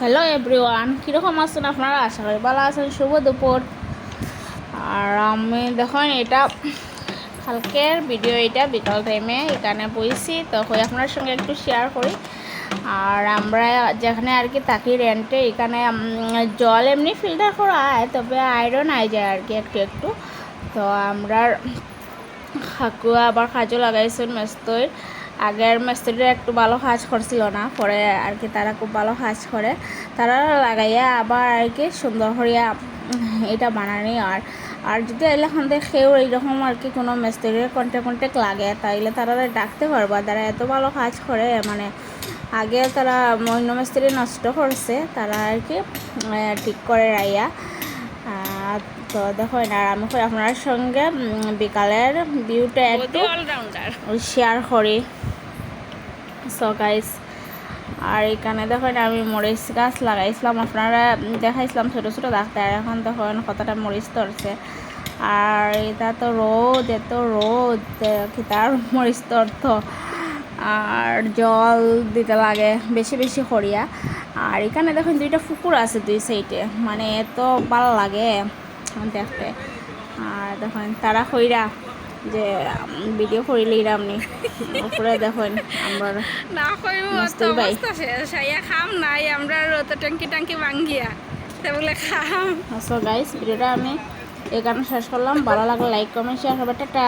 Hello everyone কীরকম আছেন আপনারা? আশা করি ভালো আছেন। শুভ দুপুর। আর আমি দেখুন, এটা কালকের ভিডিও এটা বিকাল টাইমে এখানে বইছি। তো হয়ে আপনার সঙ্গে একটু শেয়ার করি। আর আমরা যেখানে আর কি থাকি রেন্টে এখানে জল এমনি ফিল্টার করা হয়, তবে আয়রন আই যায় আর কি একটু একটু। তো আমরা হাকুয়া আবার কাজও লাগাইছেন মেস্তই আগের মেস্তরিরা একটু ভালো কাজ করছিল না পরে আর কি তারা খুব ভালো কাজ করে তারা লাগাইয়া আবার আর কি সুন্দর করিয়া এটা বানানি। আর আর যদি এলাকান দেখেও এইরকম আর কি কোনো মিস্ত্রির কন্ট্যাক্ট কন্ট্যাক্ট লাগে তাইলে তারা ডাকতে পারবা তারা এত ভালো কাজ করে মানে আগে তারা অন্য মিস্ত্রি নষ্ট করছে তারা আর কি ঠিক করে রাইয়া। তো দেখো আর আমি আপনার সঙ্গে বিকালের ভিউটা একটু শেয়ার করি। সো আর এখানে দেখেন আমি মরিচ গাছ লাগাইছিলাম। আপনারা দেখাইছিলাম ছোটো ছোটো ডাক্তার এখন দেখেন কতটা মরিচ ধরছে। আর এটা তো রোদ, এত রোদ তার মরিচ ধরত। আর জল দিতে লাগে, বেশি বেশি করিয়া। আর এখানে দেখেন দুইটা পুকুর আছে দুই সাইডে মানে এত ভালো লাগে দেখতে। আর দেখেন তারা কইরা যে ভিডিও করিলে আপনি উপরে দেখেন আমরা না কইব মস্ত তো ভাই। অবস্থা শেষ হইয়া খাম নাই আমরা অত ট্যাঙ্কি ট্যাঙ্কি ভাঙ্গিয়া। তে বলে খাম। সো গাইস ভিডিওটা আমি এখানে শেষ করলাম। ভালো লাগলে লাইক কমেন্ট শেয়ার হবে। টাটা।